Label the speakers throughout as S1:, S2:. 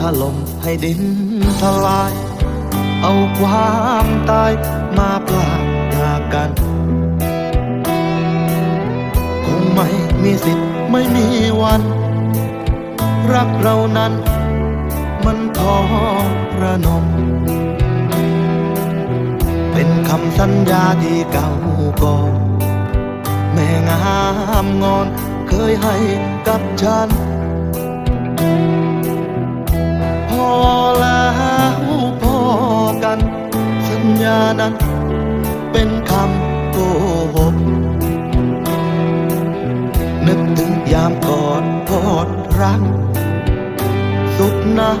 S1: ถล่มให้ดินทลาย เอาความตายมาปลาจากกัน คงไม่มีสิทธิ์ไม่มีวัน รักเรานั้น มันทอระนม เป็นคำสัญญาที่เก่าก่อนแม่งามงอนเคยให้กับฉันานั้น เป็นคำโกหก นึกถึงยามกอดพอดรัก สุขนะ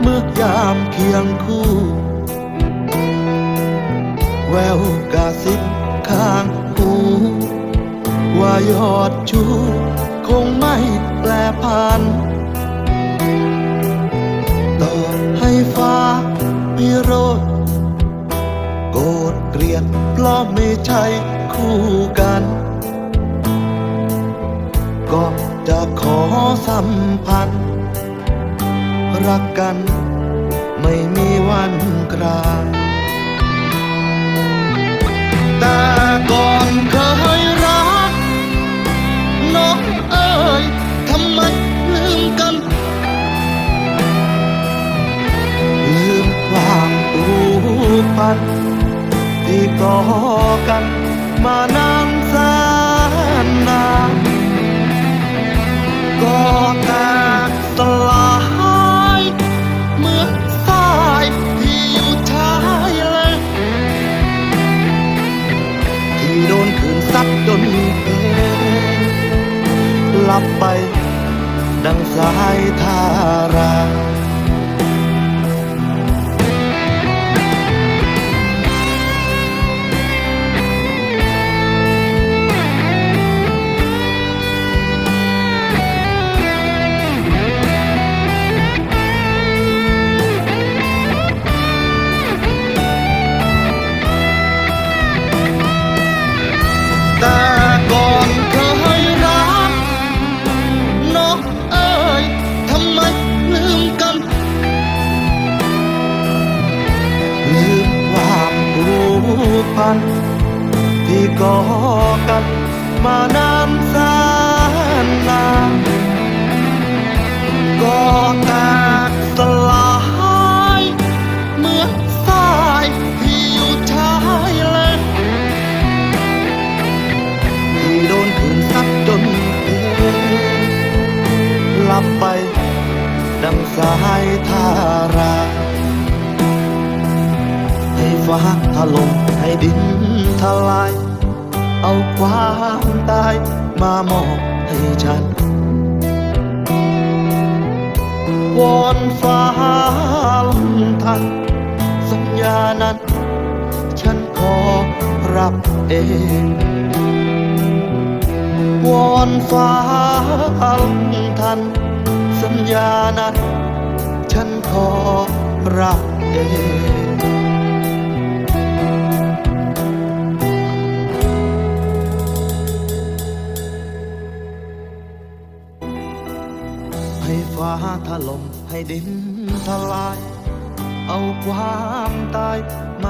S1: เมื่อยามเคียงคู่ แววกระซิบข้างหูว่ายอดชู คงไม่แปลพัน ราะไม่ใช่คู่กัน ก็จะขอสัมพันธ์ รักกันไม่มีวันกลางแต่ก่อน ที่อกันมานานแสนนานก็แตกสลายเหมือนสายที่อยู่ชายเลนที่โดนคืนซัดจนเพหลับไปดังสายทารา พัน ที่ก่อกันมานานแสนนานก็แตกสลายเหมือนสายที่อยู่ชายเลนที่โดนคืนซัดจนเพหลับไปดังสายทารา ฟ้าถล่มให้ดินทลาย เอาความตายมามอบให้ฉัน วอนฟ้าลงทัน สัญญานั้น ฉันขอรับเอง วอนฟ้าลงทัน สัญญานั้น ฉันขอรับเอง ให้ฟ้าถล่มให้ดินทลาย เอาความตายมา